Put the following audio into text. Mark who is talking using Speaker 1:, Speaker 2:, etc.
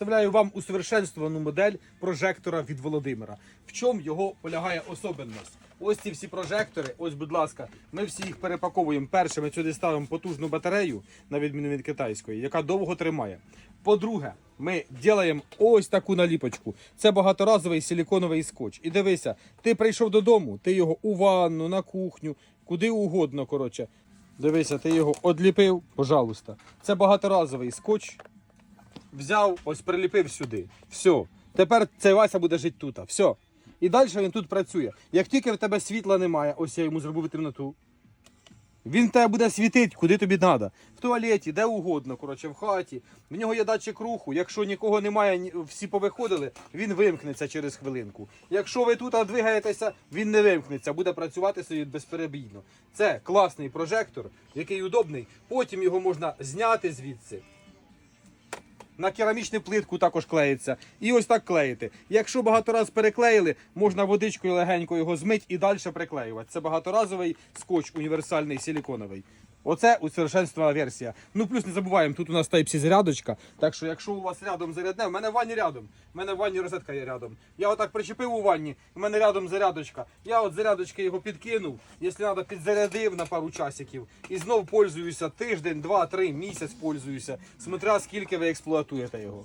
Speaker 1: Представляю вам усовершенствовану модель прожектора від Володимира. В чому його полягає особенність? Ось ці всі прожектори, ось, будь ласка, ми всі їх перепаковуємо. Перше, ми сюди ставимо потужну батарею, на відміну від китайської, яка довго тримає. По-друге, ми робимо ось таку наліпочку. Це багаторазовий силіконовий скотч. І дивися, ти прийшов додому, ти його у ванну, на кухню, куди угодно. Коротше. Дивися, ти його одліпив, пожалуйста. Це багаторазовий скотч взяв, ось приліпив сюди. Все. Тепер цей Вася буде жити тут. Все. І далі він тут працює. Як тільки в тебе світла немає, ось я йому зробив темноту. Він тебе буде світити, куди тобі треба. В туалеті, де угодно, коротше, в хаті. В нього є датчик руху. Якщо нікого немає, всі повиходили, він вимкнеться через хвилинку. Якщо ви тут двигаєтеся, він не вимкнеться, буде працювати собі безперебійно. Це класний прожектор, який удобний. Потім його можна зняти звідси. На керамічну плитку також клеїться. І ось так клеїти. Якщо багато раз переклеїли, можна водичкою легенько його змить і далі приклеювати. Це багаторазовий скотч універсальний силіконовий. Оце усовершенствована версія. Ну плюс не забуваємо, тут у нас Type-C зарядочка. Так що, якщо у вас рядом зарядне, в мене в ванні рядом. В мене в ванні розетка є рядом. Я отак причепив у ванні, в мене рядом зарядочка. Я от зарядочки його підкинув, якщо треба, підзарядив на пару часиків. І знов пользуюся тиждень, два, три, місяць пользуюся. Смотря скільки ви експлуатуєте його.